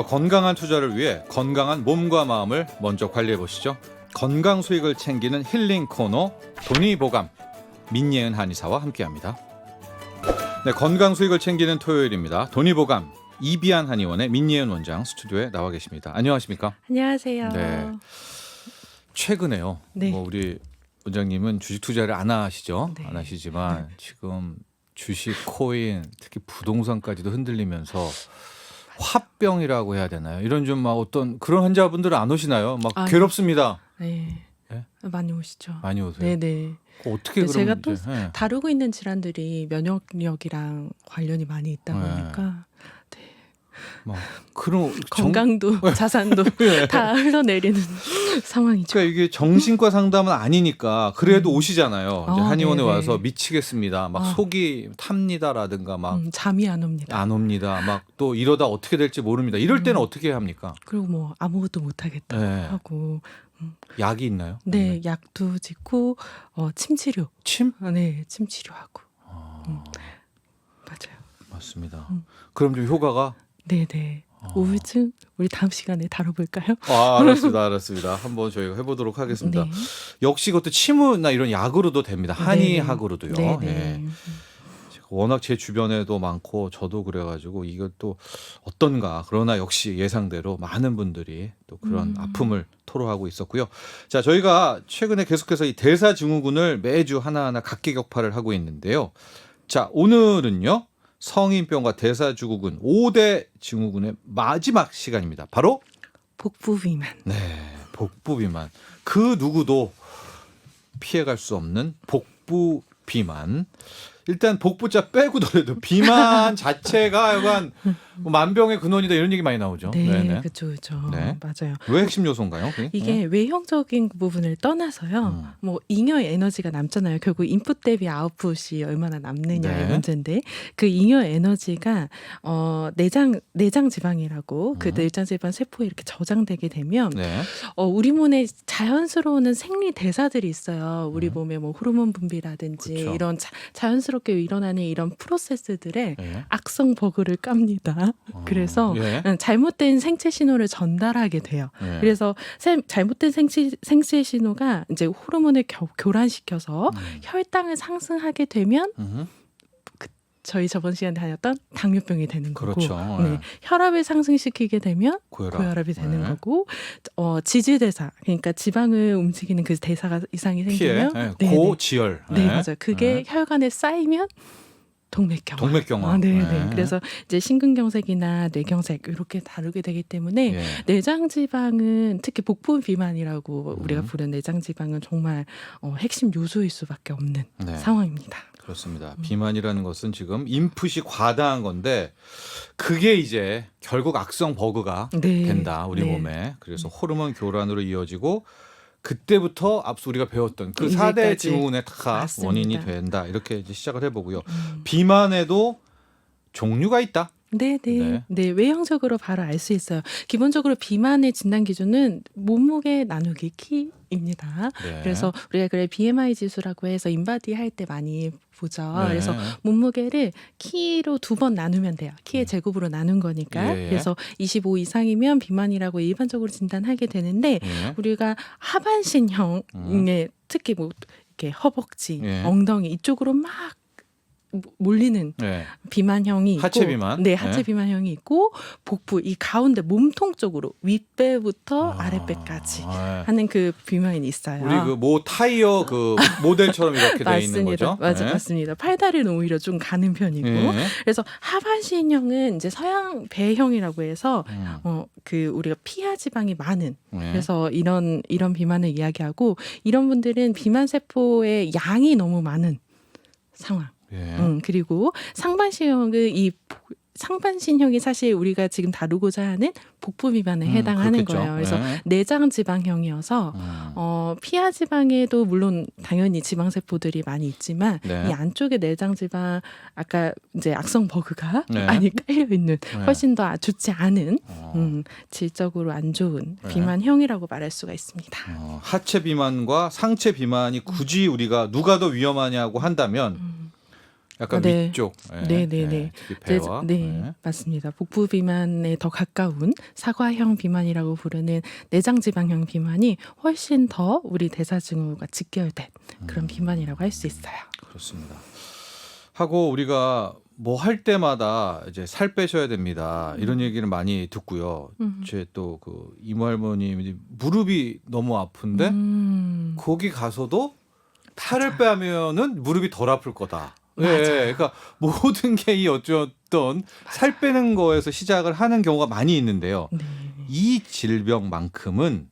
더 건강한 투자를 위해 건강한 몸과 마음을 먼저 관리해 보시죠. 건강 수익을 챙기는 힐링 코너 돈이 보감 민예은 한의사와 함께합니다. 네, 건강 수익을 챙기는 토요일입니다. 돈이 보감 이비안 한의원의 민예은 원장 스튜디오에 나와 계십니다. 안녕하십니까? 안녕하세요. 네. 최근에요. 네. 뭐 우리 원장님은 주식 투자를 안 하시죠? 네. 안 하시지만 지금 주식, 코인, 특히 부동산까지도 흔들리면서 화병이라고 해야 되나요? 이런 좀 막 어떤 그런 환자분들은 안 오시나요? 막 아유. 괴롭습니다. 네. 네? 많이 오시죠. 많이 오세요. 네네. 어떻게 그럼 제가 또 예. 다루고 있는 질환들이 면역력이랑 관련이 많이 있다 네. 보니까 막 그런 정- 건강도 자산도 예. 다 흘러내리는 상황이죠. 그러니까 이게 정신과 상담은 아니니까 그래도 오시잖아요. 이제 아, 한의원에 네네. 와서 미치겠습니다. 막 아. 속이 탑니다라든가 막 음, 잠이 안 옵니다. 안 옵니다. 막 또 이러다 어떻게 될지 모릅니다. 이럴 때는 음. 어떻게 합니까? 그리고 뭐 아무것도 못 하겠다 네. 하고 약이 있나요? 네 약도 짓고 어, 침 치료. 침? 아, 네, 침 치료하고 아, 음. 맞아요. 맞습니다. 음. 그럼 좀 효과가 네네. 아. 우울증 우리 다음 시간에 다뤄볼까요? 아, 알았습니다. 알았습니다. 한번 저희가 해보도록 하겠습니다. 네. 역시 그것도 침이나 이런 약으로도 됩니다. 한의학으로도요. 네 네. 예. 워낙 제 주변에도 많고 저도 그래가지고 이것도 어떤가 그러나 역시 예상대로 많은 분들이 또 그런 음. 아픔을 토로하고 있었고요. 자 저희가 최근에 계속해서 이 대사 증후군을 매주 하나하나 각계격파를 하고 있는데요. 자 오늘은요 성인병과 대사 증후군 5대 증후군의 마지막 시간입니다. 바로 복부 비만. 네 복부 비만 그 누구도 피해갈 수 없는 복부 비만. 일단 복부자 빼고 더라도 비만 자체가 약간 뭐 만병의 근원이다 이런 얘기 많이 나오죠. 네. 그렇죠, 그렇죠. 네. 맞아요. 왜 핵심 요소인가요? 그게? 이게 외형적인 부분을 떠나서요. 음. 뭐 잉여의 에너지가 남잖아요. 결국 인풋 대비 아웃풋이 얼마나 남느냐의 네. 문제인데 그 잉여 에너지가 어 내장 내장 지방이라고 그 음. 내장 지방 세포에 이렇게 저장되게 되면 네. 어 우리 몸에 자연스러운 생리 대사들이 있어요. 우리 음. 몸에 뭐 호르몬 분비라든지 그쵸. 이런 자, 자연스럽게 일어나는 이런 프로세스들에 네. 악성 버그를 깝니다. 어, 그래서 예. 응, 잘못된 생체 신호를 전달하게 돼요. 예. 그래서 세- 잘못된 생체, 생체 신호가 이제 호르몬을 겨- 교란시켜서 음. 혈당을 상승하게 되면 음. 저희 저번 시간에 다녔던 당뇨병이 되는 거고 그렇죠. 네, 예. 혈압을 상승시키게 되면 고혈압. 고혈압이 되는 네. 거고 어, 지지대사 그러니까 지방을 움직이는 그 대사가 이상이 피해. 생기면 예. 네, 고지혈. 네, 예. 맞아요. 그게 예. 혈관에 쌓이면 동맥경화. 동맥경화. 아, 네, 예. 네. 그래서 이제 심근경색이나 뇌경색 이렇게 다루게 되기 때문에 예. 내장 지방은 특히 복부 비만이라고 음. 우리가 부르는 내장 지방은 정말 어, 핵심 요소일 수밖에 없는 네. 상황입니다. 그렇습니다. 음. 비만이라는 것은 지금 인풋이 과다한 건데 그게 이제 결국 악성 버그가 네. 된다 우리 네. 몸에 그래서 호르몬 교란으로 이어지고 그때부터 앞서 우리가 배웠던 그 4대 이제까지. 증후군의 다 맞습니다. 원인이 된다 이렇게 이제 시작을 해보고요 음. 비만에도 종류가 있다 네, 네, 네. 네. 외형적으로 바로 알 수 있어요. 기본적으로 비만의 진단 기준은 몸무게 나누기 키 입니다. 네. 그래서 우리가 그래 BMI 지수라고 해서 인바디 할 때 많이 보죠. 네. 그래서 몸무게를 키로 두 번 나누면 돼요. 키의 제곱으로 나눈 거니까. 예, 예. 그래서 25 이상이면 비만이라고 일반적으로 진단하게 되는데 예. 우리가 하반신형의 음. 특히 뭐 이렇게 허벅지, 예. 엉덩이 이쪽으로 막 몰리는 네. 비만형이 있고 하체 비만? 네, 하체 네. 비만형이 있고 복부 이 가운데 몸통 쪽으로 윗배부터 아, 아 랫배까지 네. 하는 그 비만이 있어요. 우리 그 모 타이어 그 모델처럼 이렇게 돼 있는 거죠 맞아, 네. 맞습니다. 팔다리는 오히려 좀 가는 편이고. 예. 그래서 하반신형은 이제 서양 배형이라고 해서 음. 어 그 우리가 피하 지방이 많은 네. 그래서 이런 이런 비만을 이야기하고 이런 분들은 비만 세포의 양이 너무 많은 상황. 예. 음, 그리고 상반신형은 이 복- 상반신형이 사실 우리가 지금 다루고자 하는 복부 비만에 음, 해당하는 그렇겠죠. 거예요. 그래서 네. 내장 지방형이어서 음. 어, 피하 지방에도 물론 당연히 지방 세포들이 많이 있지만 네. 이 안쪽에 내장 지방 아까 이제 악성 버그가 네. 많이 깔려 있는 네. 훨씬 더 좋지 않은 어. 음, 질적으로 안 좋은 네. 비만형이라고 말할 수가 있습니다. 어, 하체 비만과 상체 비만이 굳이 우리가 누가 더 위험하냐고 한다면 음, 약간 아, 네. 위쪽. 예, 네, 네, 예, 네. 네, 배와. 네, 예. 맞습니다. 복부 비만에 더 가까운 사과형 비만이라고 부르는 내장 지방형 비만이 훨씬 더 우리 대사증후가 직결된 그런 음. 비만이라고 할 수 있어요. 그렇습니다. 하고 우리가 뭐 할 때마다 이제 살 빼셔야 됩니다. 이런 얘기를 많이 듣고요. 음. 제또 그 이모 할머님이 무릎이 너무 아픈데 음. 거기 가서도 살을 빼면은 무릎이 덜 아플 거다. 예. 그러니까 모든 게 이 어쨌든 살 빼는 거에서 시작을 하는 경우가 많이 있는데요. 네. 이 질병만큼은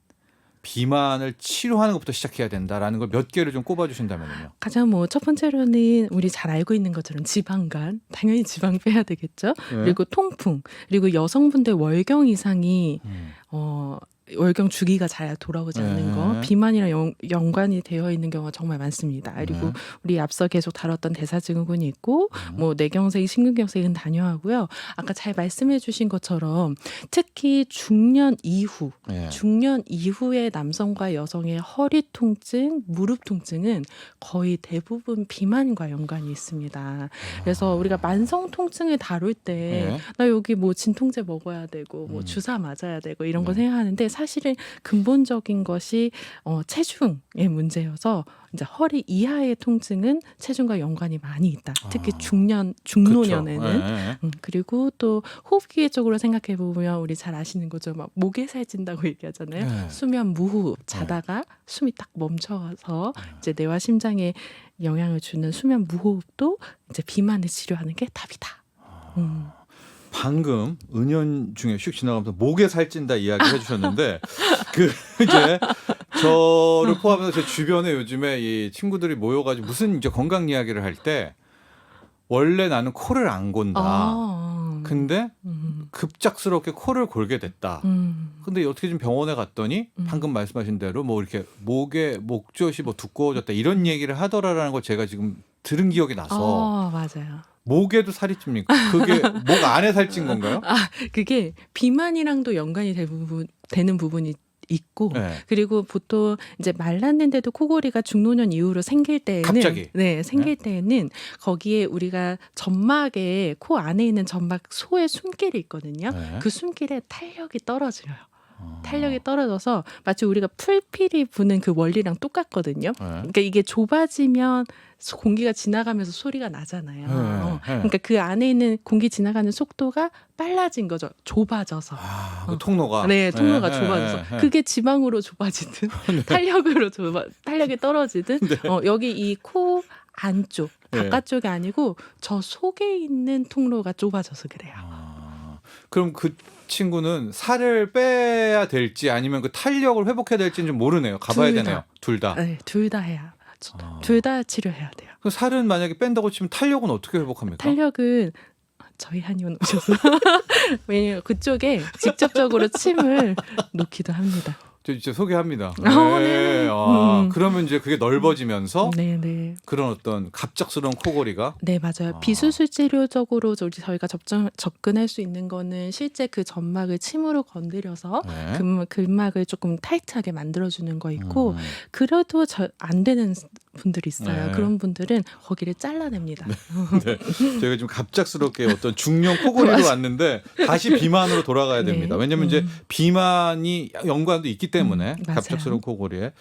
비만을 치료하는 것부터 시작해야 된다라는 걸 몇 개를 좀 꼽아주신다면요. 가장 뭐 첫 번째로는 우리 잘 알고 있는 것처럼 지방간 당연히 지방 빼야 되겠죠. 네. 그리고 통풍 그리고 여성분들 월경 이상이 음. 어 월경 주기가 잘 돌아오지 않는 거 네. 비만이랑 연, 연관이 되어 있는 경우가 정말 많습니다. 그리고 네. 우리 앞서 계속 다뤘던 대사증후군이 있고 음. 뭐 뇌경색, 심근경색은 단요하고요. 아까 잘 말씀해주신 것처럼 특히 중년 이후 예. 중년 이후의 남성과 여성의 허리 통증, 무릎 통증은 거의 대부분 비만과 연관이 있습니다. 그래서 우리가 만성 통증을 다룰 때 예. 나 여기 뭐 진통제 먹어야 되고 뭐 음. 주사 맞아야 되고 이런 거 네. 생각하는데 사실은 근본적인 것이 어 체중의 문제여서 이제 허리 이하의 통증은 체중과 연관이 많이 있다. 특히 아. 중년 중노년에는 예. 음, 그리고 또 호흡기 쪽으로 생각해 보면 우리 잘 아시는 거죠. 막 목에 살찐다고 얘기하잖아요. 네. 수면 무호흡 자다가 숨이 딱 멈춰서 이제 뇌와 심장에 영향을 주는 수면 무호흡도 이제 비만을 치료하는 게 답이다. 음. 방금 은연 중에 슉 지나가면서 목에 살찐다 이야기 해주셨는데 그 이제 저를 포함해서 제 주변에 요즘에 이 친구들이 모여가지고 무슨 이제 건강 이야기를 할 때 원래 나는 코를 안 곤다. 아, 근데 음, 급작스럽게 코를 골게 됐다. 음, 근데 어떻게 좀 병원에 갔더니 음. 방금 말씀하신 대로 뭐 이렇게 목에 목젖이 뭐 두꺼워졌다 이런 얘기를 하더라라는 걸 제가 지금 들은 기억이 나서 어, 맞아요. 목에도 살이 찝니까? 그게 목 안에 살찐 건가요? 그게 비만이랑도 연관이 대부분 되는 부분이 있고 네. 그리고 보통 이제 말랐는데도 코골이가 중노년 이후로 생길 때에는 갑자기? 네 생길 때에는 거기에 우리가 점막에 코 안에 있는 점막 소의 숨길이 있거든요. 네. 그 숨길에 탄력이 떨어져요. 어. 탄력이 떨어져서 마치 우리가 풀필이 부는 그 원리랑 똑같거든요. 네. 그러니까 이게 좁아지면 소- 공기가 지나가면서 소리가 나잖아요. 네, 어, 네. 그러니까 그 안에 있는 공기 지나가는 속도가 빨라진 거죠. 좁아져서. 아, 그 어. 통로가 네, 통로가 네, 좁아져서 네, 네. 그게 지방으로 좁아지든 탄력으로 좁아 탄력이 떨어지든 어, 여기 이 코 안쪽 네. 바깥쪽이 아니고 저 속에 있는 통로가 좁아져서 그래요. 아, 그럼 그 친구는 살을 빼야 될지 아니면 그 탄력을 회복해야 될지는 좀 모르네요. 가봐야 둘 다. 되네요. 둘 다. 네, 둘 다 해야 아. 둘 다 치료해야 돼요. 그 살은 만약에 뺀다고 치면 탄력은 어떻게 회복합니까? 탄력은 저희 한의원 오셔서 왜냐면 그쪽에 직접적으로 침을 놓기도 합니다. 저 이제 소개합니다. 어, 네. 아, 음. 그러면 이제 그게 넓어지면서 네, 네. 그런 어떤 갑작스러운 코골이가 네, 맞아요. 아. 비수술 치료적으로 우리 저희가 접점, 접근할 수 있는 거는 실제 그 점막을 침으로 건드려서 네. 금, 근막을 조금 타이트하게 만들어주는 거 있고 음. 그래도 저, 안 되는 분들이 있어요. 네. 그런 분들은 거기를 잘라냅니다. 네. 저희가 좀 갑작스럽게 어떤 중년 코골이로 왔는데 다시 비만으로 돌아가야 됩니다. 네. 왜냐면 이제 음. 비만이 연관도 있기 때문에 음. 갑작스러운 코골이에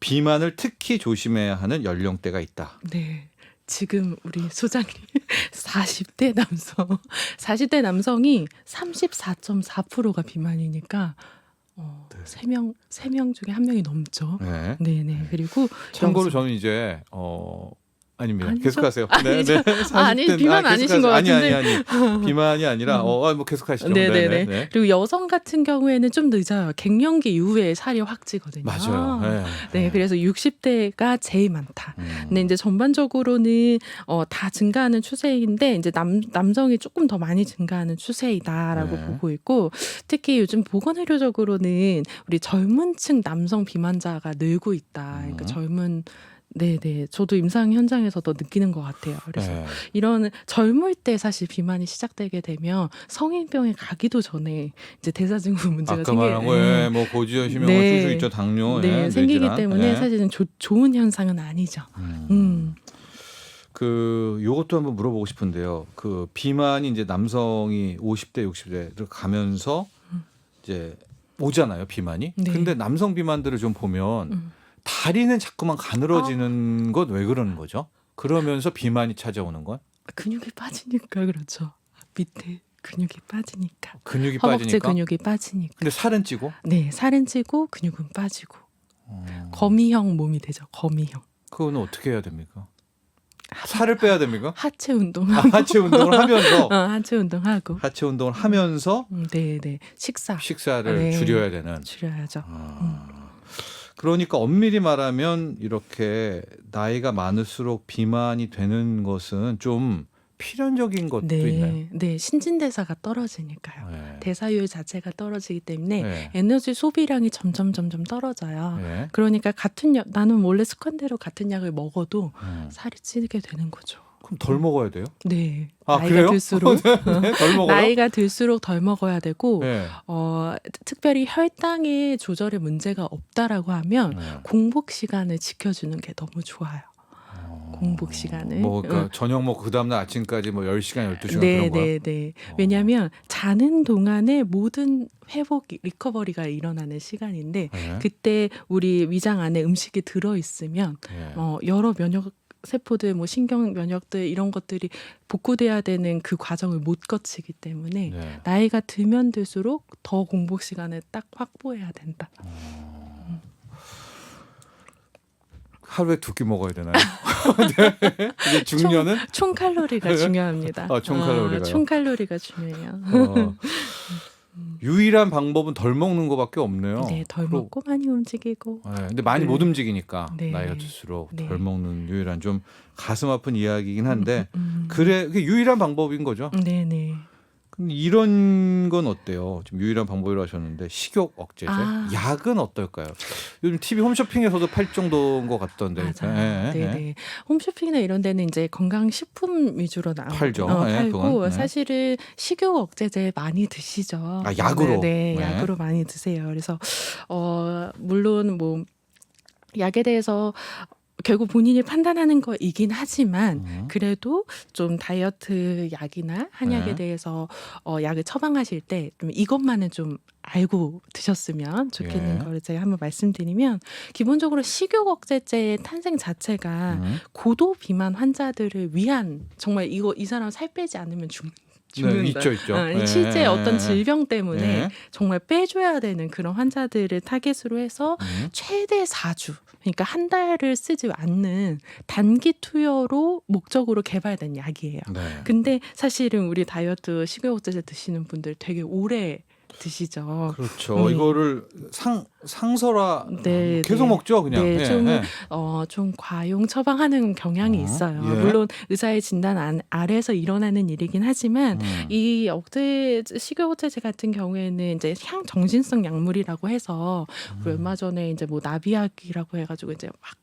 비만을 특히 조심해야 하는 연령대가 있다. 네. 지금 우리 소장님 40대 남성 40대 남성이 34.4%가 비만이니까 어, 네. 3명 3명 중에 한 명이 넘죠. 네. 네, 네. 그리고 참고로 저는 이제 어 아닙니다. 아니죠? 계속하세요. 아니죠. 아, 아니, 40대 비만 아니신 것 아니 아니 같은데. 아니 비만이 아니라 음. 어뭐 계속하시죠. 네네 네. 네. 그리고 여성 같은 경우에는 좀 늦어요. 갱년기 이후에 살이 확 찌거든요. 맞아요. 네. 네, 그래서 60대가 제일 많다. 음. 근데 이제 전반적으로는 어, 다 증가하는 추세인데 이제 남 남성이 조금 더 많이 증가하는 추세이다라고 네. 보고 있고 특히 요즘 보건 의료적으로는 우리 젊은층 남성 비만자가 늘고 있다. 그러니까 음. 젊은 네네 저도 임상 현장에서도 느끼는 것 같아요. 그래서 네. 이런 젊을 때 사실 비만이 시작되게 되면 성인병에 가기도 전에 이제 대사증후 문제가 아까 생기 말한 거에 뭐 고지혈, 심혈관 네. 있죠, 당뇨, 네, 예, 생기기 뇌질환. 때문에 예. 사실은 조- 좋은 현상은 아니죠. 음. 음. 그 요것도 한번 물어보고 싶은데요. 그 비만이 이제 남성이 50대 60대를 가면서 이제 오잖아요, 비만이. 네. 근데 남성 비만들을 좀 보면 음. 다리는 자꾸만 가늘어지는 건 왜 그러는 거죠? 그러면서 비만이 찾아오는 건 근육이 빠지니까 그렇죠. 밑에 근육이 빠지니까. 근육이 허벅지 빠지니까. 근육이 빠지니까. 근데 살은 찌고. 네, 살은 찌고 근육은 빠지고 어, 거미형 몸이 되죠. 거미형. 그거는 어떻게 해야 됩니까? 살을 빼야 됩니까? 하체 운동. 아, 하체 운동을 하면서 어, 하체 운동하고. 하체 운동을 하면서 음, 네, 네. 식사 식사를 네. 줄여야 되는. 줄여야죠. 아, 그러니까 엄밀히 말하면 이렇게 나이가 많을수록 비만이 되는 것은 좀 필연적인 것도 있나요? 네, 네. 신진대사가 떨어지니까요. 네. 대사율 자체가 떨어지기 때문에 네. 에너지 소비량이 점점 점점 떨어져요. 네. 그러니까 같은 약 나는 원래 습관대로 같은 약을 먹어도 음. 살이 찌게 되는 거죠. 그럼 덜 먹어야 돼요? 네. 아 나이가 그래요? 들수록 네, 덜 먹어요? 나이가 들수록 덜 먹어야 되고 네. 어, 특별히 혈당의 조절에 문제가 없다라고 하면 네. 공복 시간을 지켜주는 게 너무 좋아요. 어, 공복 시간을. 뭐 그러니까 응. 저녁 먹고 그 다음 날 아침까지 뭐 10시간 12시간 네, 그런 거야? 네, 네. 어. 왜냐하면 자는 동안에 모든 회복, 리커버리가 일어나는 시간인데 네. 그때 우리 위장 안에 음식이 들어 있으면 네. 어, 여러 면역 세포들, 뭐 신경 면역들 이런 것들이 복구돼야 되는 그 과정을 못 거치기 때문에 네. 나이가 들면 들수록 더 공복 시간을 딱 확보해야 된다. 하루에 두 끼 먹어야 되나요? 네. 중년은 총 칼로리가 중요합니다. 아, 총 칼로리가요? 총 칼로리가 중요해요. 어, 유일한 방법은 덜 먹는 거밖에 없네요. 네, 덜 그리고- 먹고 많이 움직이고. 네, 근데 많이 네. 못 움직이니까 네. 나이가 들수록 네. 덜 먹는 유일한 좀 가슴 아픈 이야기이긴 한데 음, 음. 그래 그게 유일한 방법인 거죠. 네, 네. 이런 건 어때요? 지금 유일한 방법이라고 하셨는데 식욕 억제제, 아. 약은 어떨까요? 요즘 TV 홈쇼핑에서도 팔 정도인 것 같던데. 맞아요. 예, 네, 예. 네. 홈쇼핑이나 이런 데는 이제 건강 식품 위주로 나오고 팔죠. 어, 예, 팔고 그건, 네. 사실은 식욕 억제제 많이 드시죠. 아, 약으로? 네, 네, 네. 약으로 많이 드세요. 그래서 어 물론 뭐 약에 대해서 결국 본인이 판단하는 거이긴 하지만 음. 그래도 좀 다이어트 약이나 한약에 네. 대해서 어, 약을 처방하실 때좀 이것만은 좀 알고 드셨으면 좋겠는 예. 거를 제가 한번 말씀드리면 기본적으로 식욕 억제제의 탄생 자체가 음. 고도 비만 환자들을 위한 정말 이거 이 사람 살 빼지 않으면 죽, 네, 죽는다. 있죠, 있죠. 어, 예, 실제 예, 어떤 예. 질병 때문에 예. 정말 빼줘야 되는 그런 환자들을 타겟으로 해서 음. 최대 4주 그러니까 한 달을 쓰지 않는 단기 투여로 목적으로 개발된 약이에요. 네. 근데 사실은 우리 다이어트 식욕억제제 드시는 분들 되게 오래 드시죠. 그렇죠. 네. 이거를 상 상설화 네, 계속 네. 먹죠, 그냥. 네, 예, 좀 예. 어, 좀 과용 처방하는 경향이 어, 있어요. 예. 물론 의사의 진단 안, 아래서 일어나는 일이긴 하지만 음. 이 억제 식욕억제제 같은 경우에는 이제 향 정신성 약물이라고 해서 음. 우리 얼마 전에 이제 뭐 나비약이라고 해가지고 이제 막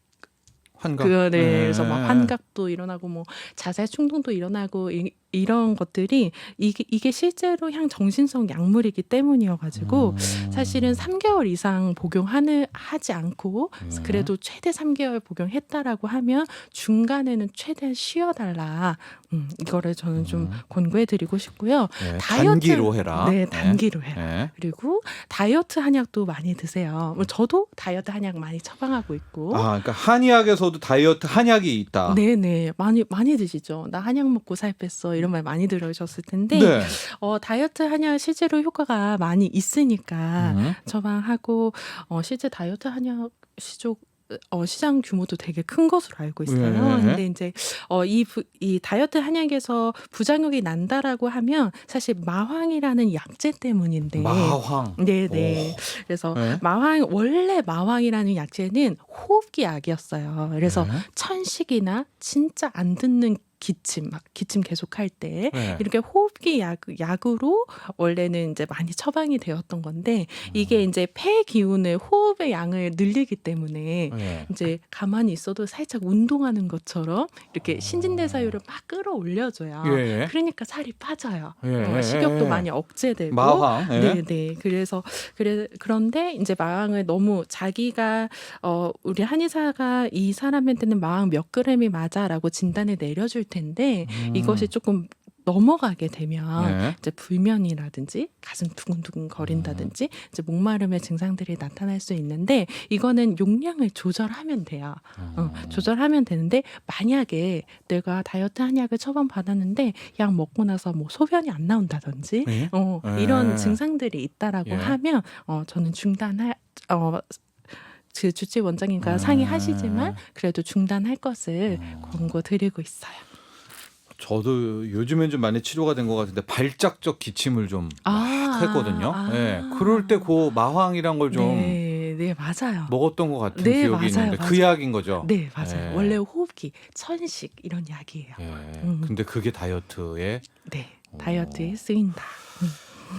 환각. 그, 네, 네. 그래서 막 환각도 일어나고 뭐 자살 충동도 일어나고 이, 이런 것들이 이게 이게 실제로 향 정신성 약물이기 때문이어가지고 음. 사실은 3개월 이상 복용하는 하지 않고 네. 그래도 최대 3개월 복용했다라고 하면 중간에는 최대한 쉬어달라. 음, 이거를 저는 좀 음. 권고해드리고 싶고요. 네, 다이어트- 단기로 해라. 네, 단기로 해라. 네. 그리고 다이어트 한약도 많이 드세요. 뭐 저도 다이어트 한약 많이 처방하고 있고. 아, 그러니까 한의학에서도 다이어트 한약이 있다. 네 네 많이 많이 드시죠. 나 한약 먹고 살 뺐어 이런 말 많이 들으셨을 텐데 네. 어, 다이어트 한약 실제로 효과가 많이 있으니까 음. 처방하고 어, 실제 다이어트 한약 시족 어, 시장 규모도 되게 큰 것으로 알고 있어요. 네. 근데 이제 어, 이, 부, 이 다이어트 한약에서 부작용이 난다라고 하면 사실 마황이라는 약재 때문인데. 마황. 네네. 그래서 네. 마황 원래 마황이라는 약재는 호흡기 약이었어요. 그래서 네. 천식이나 진짜 안 듣는 기침 막 기침 계속 할 때 네. 이렇게 호흡기 약, 약으로 원래는 이제 많이 처방이 되었던 건데 이게 이제 폐 기운을 호흡의 양을 늘리기 때문에 네. 이제 가만히 있어도 살짝 운동하는 것처럼 이렇게 신진대사율을 막 끌어올려줘요. 예. 그러니까 살이 빠져요. 예. 어, 식욕도 많이 억제되고. 마황. 예. 네, 네. 그래서 그래 그런데 이제 마왕을 너무 자기가 어 우리 한의사가 이 사람한테는 마왕 몇 그램이 맞아라고 진단을 내려줄 텐데 음. 이것이 조금 넘어가게 되면 네. 이제 불면이라든지 가슴 두근두근 거린다든지 이제 목마름의 증상들이 나타날 수 있는데 이거는 용량을 조절하면 돼요. 어, 조절하면 되는데 만약에 내가 다이어트 한약을 처방 받았는데 약 먹고 나서 뭐 소변이 안 나온다든지 예. 어, 네. 이런 증상들이 있다라고 예. 하면 어, 저는 중단할 어, 그 주치 원장님과 음. 상의하시지만 그래도 중단할 것을 음. 권고 드리고 있어요. 저도 요즘엔 좀 많이 치료가 된 것 같은데 발작적 기침을 좀 아, 했거든요. 아. 예. 그럴 때 그 마황이란 걸좀 네, 네 맞아요. 먹었던 것 같은 네, 기억이 맞아요, 있는데 그 맞아요. 약인 거죠. 네 맞아요. 예. 원래 호흡기, 천식 이런 약이에요. 예. 음. 근데 그게 다이어트에 네 오. 다이어트에 쓰인다.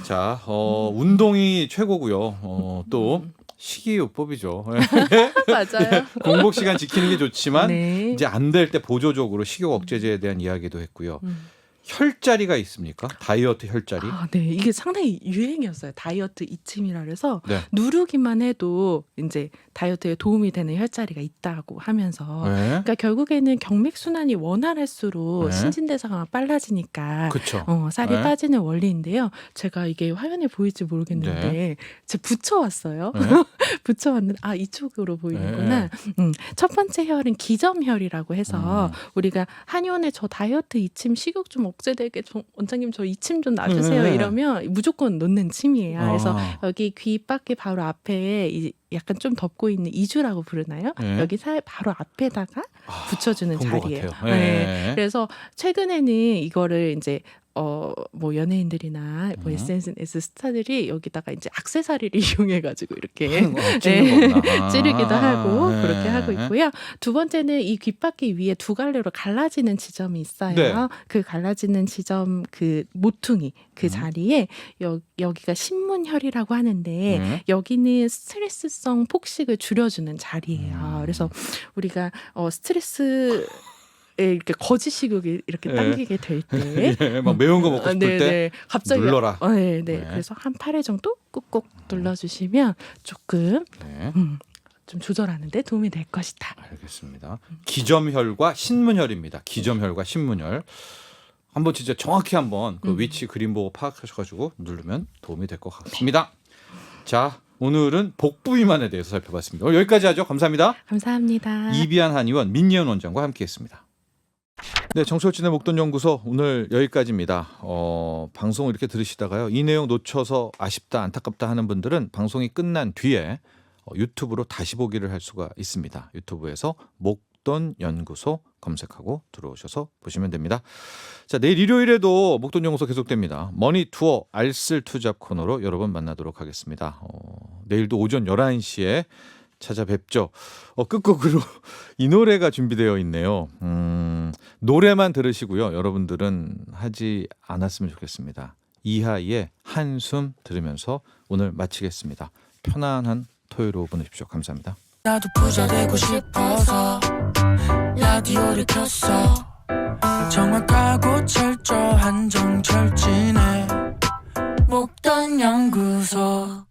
자, 어, 운동이 최고고요. 어, 또 음. 식이요법이죠. 맞아요. 공복 시간 지키는 게 좋지만 네. 이제 안 될 때 보조적으로 식욕 억제제에 대한 이야기도 했고요. 음. 혈자리가 있습니까? 다이어트 혈자리? 아, 네. 이게 상당히 유행이었어요. 다이어트 이침이라 그래서 네. 누르기만 해도 이제 다이어트에 도움이 되는 혈자리가 있다고 하면서 네. 그러니까 결국에는 경맥 순환이 원활할수록 네. 신진대사가 빨라지니까 그렇죠. 어, 살이 네. 빠지는 원리인데요. 제가 이게 화면에 보일지 모르겠는데 제가 붙여왔어요. 네. 붙여왔는데 아 이쪽으로 보이는구나. 네. 음, 첫 번째 혈은 기점혈이라고 해서 음. 우리가 한의원에 저 다이어트 이침 식욕 좀 억제되게 저, 원장님 저 이 침 좀 놔주세요 네. 이러면 무조건 놓는 침이에요. 그래서 아, 여기 귀 밖에 바로 앞에 이 약간 좀 덮고 있는 이주라고 부르나요? 네. 여기 살 바로 앞에다가 아, 붙여주는 자리예요. 네. 네. 그래서 최근에는 이거를 이제 어 뭐 연예인들이나 뭐 음. SNS 스타들이 여기다가 이제 악세사리를 이용해 가지고 이렇게 어, 찌는 거구나. 아, 찌르기도 하고 네. 그렇게 하고 있고요. 두 번째는 이 귓바퀴 위에 두 갈래로 갈라지는 지점이 있어요. 네. 그 갈라지는 지점 그 모퉁이 그 음. 자리에 여, 여기가 신문혈이라고 하는데 네. 여기는 스트레스성 폭식을 줄여주는 자리예요. 음. 그래서 우리가 어, 스트레스에 이렇게 거짓 식욕이 이렇게 네. 당기게 될 때. 예, 막 매운 거 먹고 어, 싶을 네, 때 네. 갑자기 눌러라. 어, 네, 네. 네. 그래서 한 8회 정도 꾹꾹 눌러주시면 조금 네. 음, 좀 조절하는데 도움이 될 것이다. 알겠습니다. 기점혈과 신문혈입니다. 기점혈과 신문혈. 한번 진짜 정확히 한번 그 음. 위치 그림 보고 파악하셔가지고 누르면 도움이 될 것 같습니다. 자, 오늘은 복부 비만에 대해서 살펴봤습니다. 오늘 여기까지 하죠. 감사합니다. 감사합니다. 이비한 한의원 민예은 원장과 함께했습니다. 네, 정철진의 목돈연구소 오늘 여기까지입니다. 어, 방송 이렇게 들으시다가요. 이 내용 놓쳐서 아쉽다, 안타깝다 하는 분들은 방송이 끝난 뒤에 어, 유튜브로 다시 보기를 할 수가 있습니다. 유튜브에서 목돈연구소 검색하고 들어오셔서 보시면 됩니다. 자, 내일 일요일에도 목돈연구소 계속됩니다. 머니 투어 알쓸 투잡 코너로 여러분 만나도록 하겠습니다. 어, 내일도 오전 11시에 찾아뵙죠. 어, 끝곡으로 이 노래가 준비되어 있네요. 음, 노래만 들으시고요. 여러분들은 하지 않았으면 좋겠습니다. 이하이의 한숨 들으면서 오늘 마치겠습니다. 편안한 토요일 오후 보내십시오. 감사합니다. 나도 부자 되고 싶어서 라디오를 켰어 정확하고 철저한 정철진의 목돈 연구소